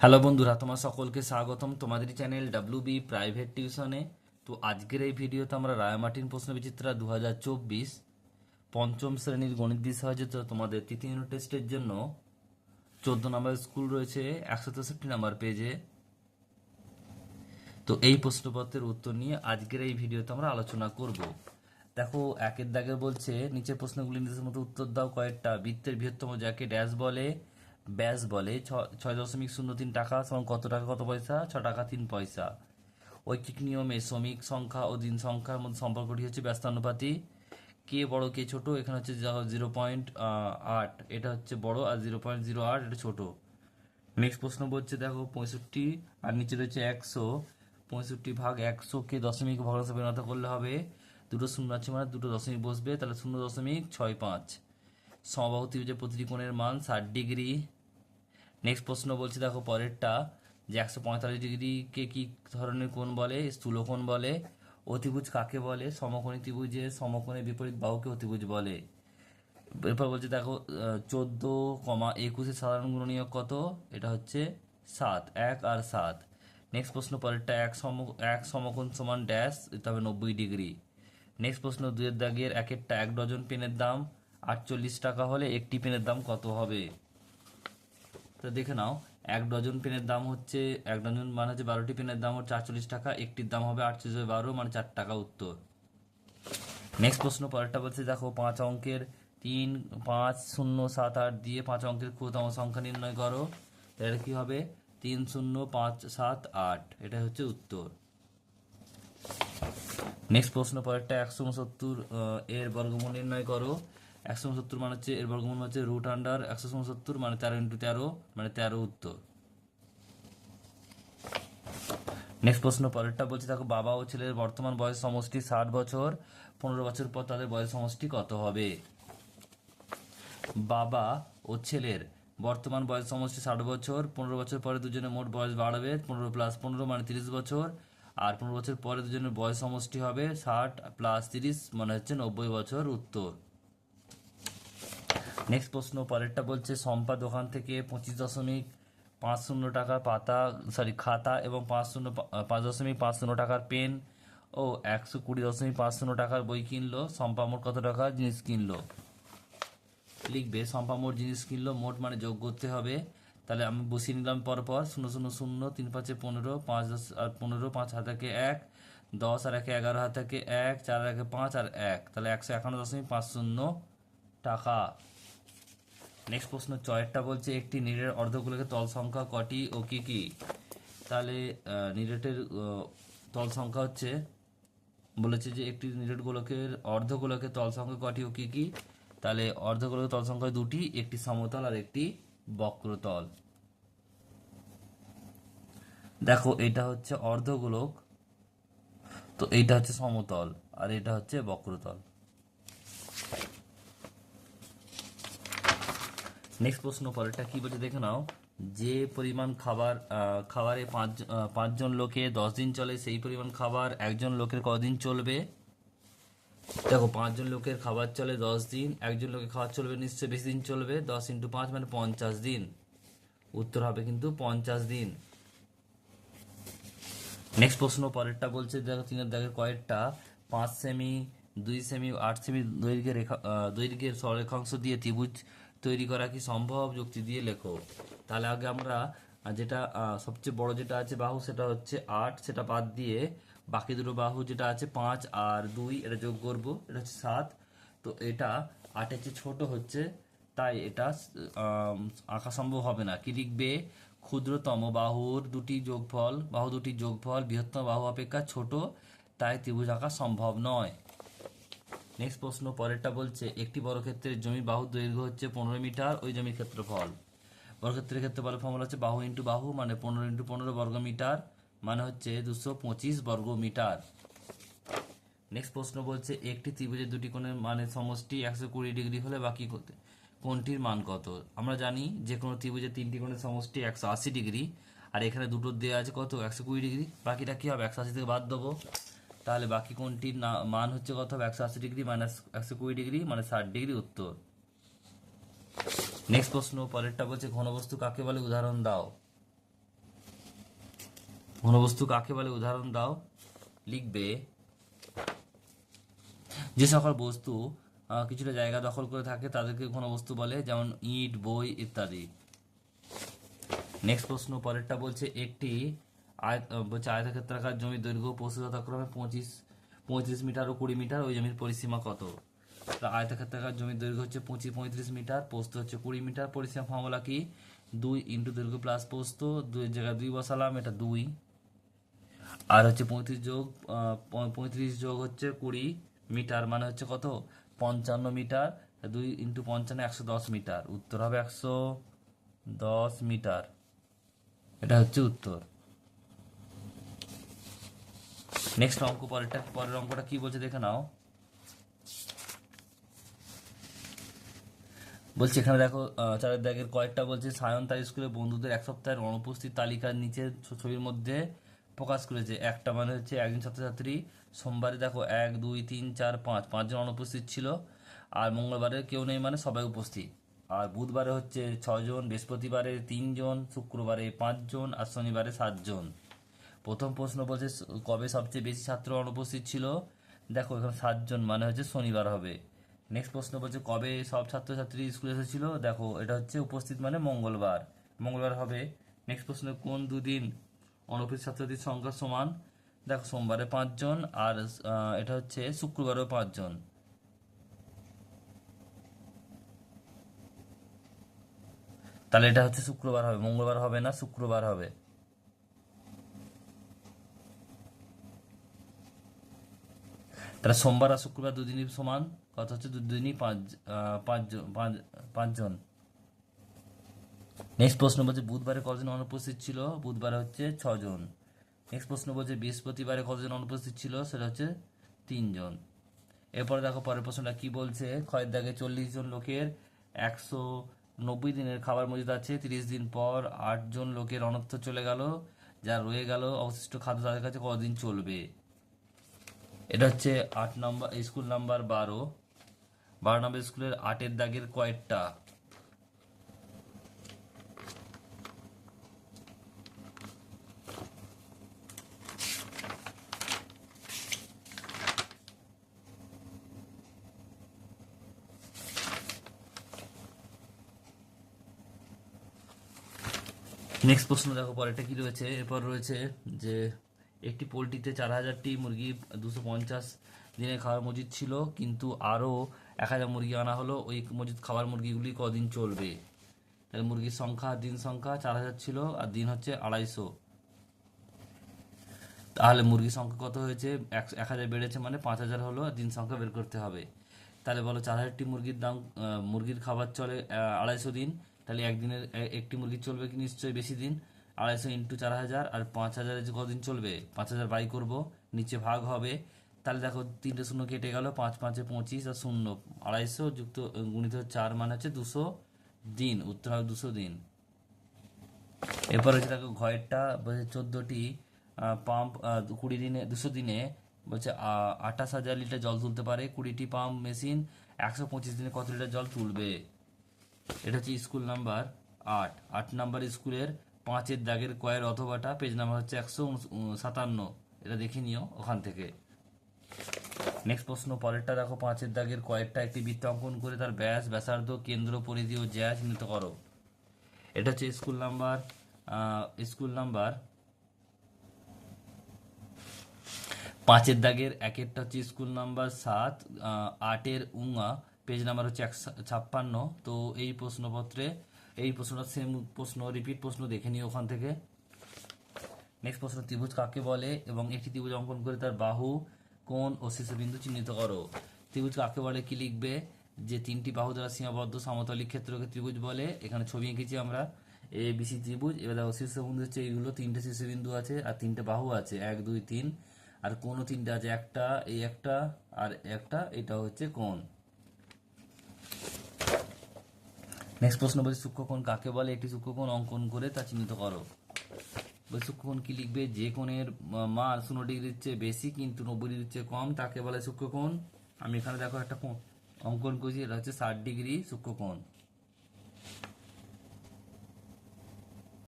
Hello বন্ধুরা, তোমার সকলকে স্বাগতম তোমাদের চ্যানেল ডাব্লিউ বি প্রাইভেট টিউশনে তো আজকের এই ভিডিওতে আমরা রায়মার্টিন প্রশ্ন বিচিত্রা দু পঞ্চম শ্রেণির গণিত বিষয় তোমাদের তৃতীয় টেস্টের জন্য চোদ্দ নম্বর স্কুল রয়েছে, একশো তেষট্টি নাম্বার পেজে তো এই প্রশ্নপত্রের উত্তর নিয়ে আজকের এই ভিডিওতে আমরা আলোচনা করব। দেখো, একের দাগে বলছে, নিচের প্রশ্নগুলি নিজের মতো উত্তর দাও, কয়েকটা বৃত্তের বৃহত্তম যাকে ড্যাশ বলে। ব্যাস বলে ছয় দশমিক শূন্য তিন টাকা সমান কত টাকা, কত পয়সা? ছ টাকা, তিন পয়সা। ঐকিক নিয়মে শ্রমিক সংখ্যা ও দিন সংখ্যার মধ্যে সম্পর্কটি হচ্ছে ব্যস্তানুপাতি। কে বড়, কে ছোট, এখানে হচ্ছে জিরো পয়েন্ট আট। এটা হচ্ছে বড় আর জিরো পয়েন্ট জিরো আট, এটা ছোট। নেক্সট প্রশ্ন বলছে, দেখো, পঁয়ষট্টি, আর নিচে রয়েছে একশো। পঁয়ষট্টি ভাগ একশোকে দশমিক ভগ্নাংশে পরিণত করলে হবে? দুটো শূন্য আছে মানে দুটো দশমিক বসবে, তাহলে শূন্য দশমিক ছয় পাঁচ। সমবাহু ত্রিভুজের প্রতিটি কোণের মান ষাট ডিগ্রি। নেক্সট প্রশ্ন বলছি, দেখো পরেরটা, যে একশো পঁয়তাল্লিশ ডিগ্রিকে কী ধরনের কোণ বলে? স্থূলকোণ বলে। অতিভুজ কাকে বলে? সমকোণী ত্রিভুজের সমকোণের বিপরীত বাহুকে অতিভুজ বলে। এরপর বলছে, দেখো চোদ্দ কমা একুশের সাধারণ গুণনীয়ক কত? এটা হচ্ছে সাত, এক আর সাত। নেক্সট প্রশ্ন পরেরটা, এক সম, এক সমকোণ সমান ড্যাশ এটা হবে নব্বই ডিগ্রি। নেক্সট প্রশ্ন, দুয়ের দাগের একেরটা এক ডজন পেনের দাম, আটচল্লিশ টাকা হলে একটি পেনের দাম কত হবে? তো দেখে নাও। এক ডজন পেনের দাম হচ্ছে, এক ডজন মানে হচ্ছে বারোটি পেনের দাম হচ্ছে আটচল্লিশ টাকা, একটির দাম হবে আটচল্লিশ বারো মানে চার টাকা উত্তর। নেক্সট প্রশ্ন পরেরটা বলছে, দেখো, পাঁচ অঙ্কের তিন, পাঁচ, শূন্য, সাত, আট দিয়ে পাঁচ অঙ্কের ক্ষুদ্রতম সংখ্যা নির্ণয় করো। এটা কি হবে? তিন, শূন্য, পাঁচ, সাত, আট। এটা হচ্ছে উত্তর। নেক্সট প্রশ্ন পরেরটা একশো উনসত্তর এর বর্গমূল নির্ণয় করো। একশো উনসত্তর মানে হচ্ছে, এর বর্গমূল হচ্ছে রুট আন্ডার একশো উনসত্তর মানে তেরো ইন্টু তেরো মানে তেরো উত্তর। নেক্সট প্রশ্ন, পরেরটা বলছি, দেখো, বাবা ও ছেলের বর্তমান বয়স সমষ্টি ষাট বছর, পনেরো বছর পর তাদের বয়স সমষ্টি কত হবে? বাবা ও ছেলের বর্তমান বয়স সমষ্টি ষাট বছর, পনেরো বছর পরে দুজনের মোট বয়স বাড়বে, পনেরো প্লাস পনেরো মানে তিরিশ বছর, আর পনেরো বছর পরে দুজনের বয়স সমষ্টি হবে ষাট প্লাস তিরিশ মানে হচ্ছে নব্বই বছর উত্তর। নেক্সট প্রশ্ন, পরেরটা বলছে সম্পা দোকান থেকে পঁচিশ দশমিক পাঁচ শূন্য টাকার পাতা সরি খাতা এবং পাঁচ শূন্য পাঁচ দশমিক পাঁচ শূন্য টাকার পেন ও একশো কুড়ি দশমিক পাঁচ শূন্য টাকার বই কিনলো। সম্পা মোট কত টাকার জিনিস কিনলো? লিখবে সম্পা মোট জিনিস কিনলো, মোট মানে যোগ করতে হবে। তাহলে আমি বসিয়ে নিলাম পরপর, শূন্য শূন্য শূন্য, তিন পাঁচে পনেরো, পাঁচ দশ, আর পনেরো, পাঁচ হাত একে দশ আর একে এগারো হাত একে চার একে পাঁচ আর এক। তাহলে একশো একান্ন দশমিক পাঁচ শূন্য টাকা। নেক্সট প্রশ্ন, চয়েরটা বলছে একটি নিরের অর্ধগোলকের তল সংখ্যা কটি ও কি কি? তাহলে নিরেটের তল সংখ্যা হচ্ছে, বলেছে যে একটি নিরেট গোলকের অর্ধগোলকের তল সংখ্যা কটি ও কি কি? তাহলে অর্ধগোলকের তল সংখ্যা দুটি, একটি সমতল আর একটি বক্রতল। দেখো, এটা হচ্ছে অর্ধগোলক, তো এইটা হচ্ছে সমতল, আর এটা হচ্ছে বক্রতল। নেক্সট প্রশ্ন পরেরটা কি বলছে দেখে নাও। যে পরিমাণ খাবার খাবারে পাঁচ পাঁচজন লোকে দশ দিন চলে, সেই পরিমাণ খাবার একজন লোকের কদিন চলবে? দেখো, পাঁচজন লোকের খাবার চলে দশ দিন, একজন লোকের খাবার চলবে নিশ্চয়ই বেশি দিন চলবে, দশ ইন্টু পাঁচ মানে পঞ্চাশ দিন। উত্তর হবে কিন্তু পঞ্চাশ দিন। নেক্সট প্রশ্ন পরেরটা বলছে, দেখো, তিনের দাগের কয়েকটা। পাঁচ সেমি, দুই সেমি, আট সেমি দৈর্ঘ্যের রেখা দৈর্ঘ্যের সরেখাংশ দিয়ে ত্রিভুজ তৈরি করা কি সম্ভব? যুক্তি দিয়ে লেখো। তাহলে আগে আমরা যেটা সবচেয়ে বড় যেটা আছে বাহু, সেটা হচ্ছে আট। সেটা বাদ দিয়ে বাকি দুটো বাহু যেটা আছে পাঁচ আর দুই, এটা যোগ করব। এটা হচ্ছে সাত। তো এটা আটের চেয়ে ছোট হচ্ছে, তাই এটা আঁকা সম্ভব হবে না। কি লিখবে? ক্ষুদ্রতম বাহুর দুটি যোগফল, বাহু দুটি যোগফল বৃহত্তম বাহু অপেক্ষা ছোট, তাই ত্রিভুজ আঁকা সম্ভব নয়। নেক্সট প্রশ্ন, পরেরটা বলছে, একটি বর্গক্ষেত্রের জমি বাহু দৈর্ঘ্য হচ্ছে পনেরো মিটার, ওই জমির ক্ষেত্রফল। বর্গক্ষেত্রের ক্ষেত্রফলের ফর্মুলা হচ্ছে বাহু ইন্টু বাহু মানে পনেরো ইন্টু পনেরো বর্গ মিটার মানে হচ্ছে দুশো পঁচিশ বর্গ মিটার। নেক্সট প্রশ্ন বলছে, একটি ত্রিভুজের দুটি কোণের মানের সমষ্টি একশো কুড়ি ডিগ্রি হলে বাকি কোণটির মান কত? আমরা জানি যে কোনো ত্রিভুজের তিনটি কোণের সমষ্টি একশো আশি ডিগ্রি, আর এখানে দুটো দেওয়া আছে কত? একশো কুড়ি ডিগ্রি। বাকিটা কি হবে? একশো আশি থেকে বাদ দেবো। তাহলে বাকি কোনটির মান হচ্ছে কত? হবে একশো আশি ডিগ্রি মাইনাস একশো কুড়ি ডিগ্রি মানে ষাট ডিগ্রি উত্তর। নেক্সট প্রশ্ন, পরেরটা বলছে, ঘনবস্তু কাকে বলে? উদাহরণ দাও। ঘনবস্তু কাকে বলে? উদাহরণ দাও। লিখবে, যে সকল বস্তু কিছুটা জায়গা দখল করে থাকে, তাদেরকে ঘনবস্তু বলে, যেমন ইট, বই ইত্যাদি। নেক্সট প্রশ্ন, পরেরটা বলছে, একটি আয় বলছে আয়তক্ষেত্রাকার জমির দৈর্ঘ্য পশু যথাক্রমে পঁচিশ, পঁয়ত্রিশ মিটার ও কুড়ি মিটার, ওই জমির পরিসীমা কত? তা আয়তক্ষেত্রাকার জমির দৈর্ঘ্য হচ্ছে পঁচিশ, পঁয়ত্রিশ মিটার, পোস্ত হচ্ছে কুড়ি মিটার, পরিসীমা ফর্মুলা কি? দুই ইন্টু দৈর্ঘ্য প্লাস পোস্ত, দুই জায়গায় দুই বসালাম, এটা দুই। আর হচ্ছে পঁয়ত্রিশ যোগ পঁয়ত্রিশ যোগ হচ্ছে কুড়ি মিটার মানে হচ্ছে কত? পঞ্চান্ন মিটার, দুই ইন্টু পঞ্চান্ন একশো দশ মিটার, উত্তর হবে একশো দশ মিটার। এটা হচ্ছে উত্তর। নেক্সট অঙ্ক পরেরটা, পরের অঙ্কটা কি বলছে দেখে নাও। বলছি এখানে দেখো চারের দাগের কয়েকটা বলছে, সায়ন তার স্কুলে বন্ধুদের এক সপ্তাহের অনুপস্থিত তালিকার নিচে ছবির মধ্যে প্রকাশ করেছে। একটা মানে হচ্ছে একজন ছাত্রছাত্রী, সোমবারে দেখো এক, দুই, তিন, চার, পাঁচ, পাঁচজন অনুপস্থিত ছিল। আর মঙ্গলবারে কেউ নেই মানে সবাই উপস্থিত। আর বুধবারে হচ্ছে ছজন, বৃহস্পতিবারে তিনজন, শুক্রবারে পাঁচজন, আর শনিবারে সাতজন। প্রথম প্রশ্ন বলছে কবে সবচেয়ে বেশি ছাত্র অনুপস্থিত ছিল? দেখো, এখানে সাতজন মানে হচ্ছে শনিবার হবে। নেক্সট প্রশ্ন বলছে, কবে সব ছাত্রছাত্রী স্কুলে এসেছিল? দেখো, এটা হচ্ছে উপস্থিত মানে মঙ্গলবার। মঙ্গলবার হবে। নেক্সট প্রশ্ন, কোন দুদিন অনুপস্থিত ছাত্রছাত্রীর সংখ্যা সমান? দেখো, সোমবারে পাঁচজন আর এটা হচ্ছে শুক্রবারেও পাঁচজন। তাহলে এটা হচ্ছে শুক্রবার হবে। মঙ্গলবার হবে না শুক্রবার হবে? তাহলে সোমবার আর শুক্রবার দুদিনই সমান কত হচ্ছে দুদিনই পাঁচ পাঁচজন পাঁচ- পাঁচজন নেক্সট প্রশ্ন বলছে, বুধবারে কজন অনুপস্থিত ছিল? বুধবারে হচ্ছে ছজন। নেক্সট প্রশ্ন বলছে, বৃহস্পতিবারে কতজন অনুপস্থিত ছিল? সেটা হচ্ছে তিনজন। এরপরে দেখো, পরের প্রশ্নটা কি বলছে? ক্ষয়ের দাগে চল্লিশ জন লোকের একশো নব্বই দিনের খাবার মজুদ আছে, তিরিশ দিন পর আট জন লোকের অনর্থ চলে গেল। যা রয়ে গেল অবশিষ্ট খাদ্য তাদের কাছে কদিন চলবে? এটা হচ্ছে আট নম্বর স্কুল নাম্বার বারো। বারো নম্বর স্কুলের আটের দাগের কয়েকটা। নেক্সট প্রশ্ন দেখো, পরেরটা কি রয়েছে? এরপর রয়েছে যে একটি পোলট্রিতে চার হাজারটি মুরগি, দুশো পঞ্চাশ দিনের খাওয়ার মজুদ ছিল, কিন্তু আরও এক হাজার মুরগি আনা হলো। ওই মজুদ খাওয়ার মুরগিগুলি কদিন চলবে? তাহলে মুরগির সংখ্যা, দিন সংখ্যা চার হাজার ছিল, আর দিন হচ্ছে আড়াইশো। তাহলে মুরগির সংখ্যা কত হয়েছে? এক এক হাজার বেড়েছে মানে পাঁচ হাজার হলো, আর দিন সংখ্যা বের করতে হবে। তাহলে বলো, চার হাজারটি মুরগির দাম মুরগির খাবার চলে আড়াইশো দিন। তাহলে একদিনের একটি মুরগি চলবে কি নিশ্চয়ই বেশি দিন? আড়াইশো ইন্টু চার হাজার আর পাঁচ হাজারে কদিন চলবে, পাঁচ হাজার বাই করব, নিচে ভাগ হবে। তাহলে দেখো তিনটে শূন্য কেটে গেল, পাঁচ পাঁচে পঁচিশ আর শূন্য। আড়াইশো যুক্ত গুণিত চার মানে হচ্ছে দুশো দিন, উত্তর হবে দুশো দিন। এরপর হচ্ছে দেখো ঘয়েরটা বলছে চোদ্দটি পাম্প কুড়ি দিনে, দুশো দিনে বলছে আঠাশ হাজার লিটার জল তুলতে পারে। কুড়িটি পাম্প মেশিন একশো পঁচিশ দিনে কত লিটার জল তুলবে? এটা হচ্ছে স্কুল নাম্বার আট। আট নাম্বার স্কুলের পাঁচের দাগের কয়ের অথবাটা পেজ নাম্বার হচ্ছে একশো সাতান্ন। এটা দেখে নিও ওখান থেকে। নেক্সট প্রশ্ন, পরেরটা দেখো, পাঁচের দাগের কয়েকটা একটি বৃত্ত অঙ্কন করে তার ব্যাস, ব্যাসার্ধ, কেন্দ্র, পরিধি ও জ্যা চিহ্নিত করো। এটা হচ্ছে স্কুল নাম্বার স্কুল নাম্বার পাঁচের দাগের একেরটা হচ্ছে স্কুল নাম্বার সাত আটের উঙা পেজ নাম্বার হচ্ছে একশো ছাপ্পান্ন। তো এই প্রশ্নপত্রে এই প্রশ্নটা সেম প্রশ্ন রিপিট প্রশ্ন দেখে নিই ওখান থেকে। নেক্সট প্রশ্ন, ত্রিভুজ কাকে বলে এবং একটি ত্রিভুজ অঙ্কন করে তার বাহু, কোণ ও শীর্ষবিন্দু চিহ্নিত করো। ত্রিভুজ কাকে বলে, কি লিখবে? যে তিনটি বাহু দ্বারা সীমাবদ্ধ সমতলিক ক্ষেত্রকে ত্রিভুজ বলে। এখানে ছবি এঁকেছি আমরা। এ বিসি ত্রিভুজ। এবার দেখো, শীর্ষবিন্দু হচ্ছে এইগুলো, তিনটে শীর্ষবিন্দু আছে আর তিনটে বাহু আছে। এক, দুই, তিন। আর কোণও তিনটে আছে, একটা, এই একটা আর একটা এটা হচ্ছে কোণ। নেক্সট প্রশ্ন বলছে সূক্ষ্মকোণ কাকে বলে? একটি সূক্ষ্মকোণ অঙ্কন করে তা চিহ্নিত করো। বলছে সূক্ষ্মকোণ কি লিখবে? যে কোণের মান শূন্য ডিগ্রির চেয়ে বেশি কিন্তু নব্বই ডিগ্রির চেয়ে কম, তাকে বলে সূক্ষ্মকোণ আমি এখানে দেখো একটা অঙ্কন করছি, এটা হচ্ছে ষাট ডিগ্রি সূক্ষ্মকোণ